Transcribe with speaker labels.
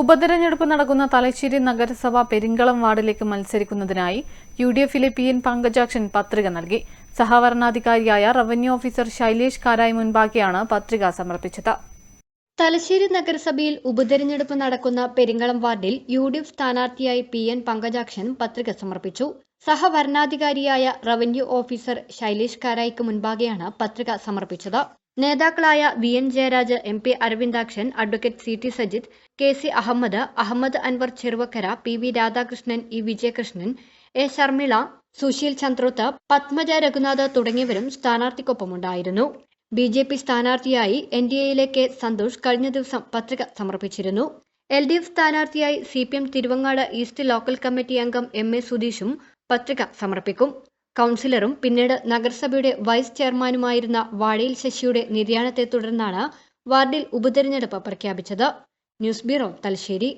Speaker 1: ഉപതെരഞ്ഞെടുപ്പ് നടക്കുന്ന തലശ്ശേരി നഗരസഭ പെരിങ്കളം വാർഡിലേക്ക് മത്സരിക്കുന്നതിനായി യു ഡി എഫിലെ പി എൻ പങ്കജാക്ഷൻ പത്രിക നൽകി. സഹവരണാധികാരിയായ റവന്യൂ ഓഫീസർ ശൈലേഷ് കാരായി മുൻപാക്കിയാണ് പത്രിക സമർപ്പിച്ചത്.
Speaker 2: തലശ്ശേരി നഗരസഭയിൽ ഉപതെരഞ്ഞെടുപ്പ് നടക്കുന്ന പെരിങ്ങളം വാർഡിൽ യു ഡി എഫ് സ്ഥാനാർത്ഥിയായി പി എൻ പങ്കജാക്ഷൻ പത്രിക സമർപ്പിച്ചു. സഹവരണാധികാരിയായ റവന്യൂ ഓഫീസർ ശൈലേഷ് കാരായിക്ക് മുൻപാകെയാണ് പത്രിക സമർപ്പിച്ചത്. നേതാക്കളായ V N Jayaraj M P Aravindakshan advocate C T Sajith K C Ahmed Ahmed Anwar Cheruvakkara P V Radhakrishnan E Vijayakrishnan A Sharmila Susheel Chandroth Padmaja Raghunath തുടങ്ങിയവരും സ്ഥാനാർത്ഥിക്കൊപ്പമുണ്ടായിരുന്നു. ബി ജെ പി സ്ഥാനാർത്ഥിയായി N D എയിലെ K Santhosh കഴിഞ്ഞ ദിവസം പത്രിക സമർപ്പിച്ചിരുന്നു. L D F സ്ഥാനാർത്ഥിയായി C P M Thiruvangad east local committee അംഗം എം എ സുധീഷും പത്രിക സമർപ്പിക്കും. കൗൺസിലറും പിന്നീട് നഗരസഭയുടെ വൈസ് ചെയർമാനുമായിരുന്ന വാഴയിൽ ശശിയുടെ നിര്യാണത്തെ തുടർന്നാണ് വാർഡിൽ ഉപതെരഞ്ഞെടുപ്പ് പ്രഖ്യാപിച്ചത്. News bureau Thalassery.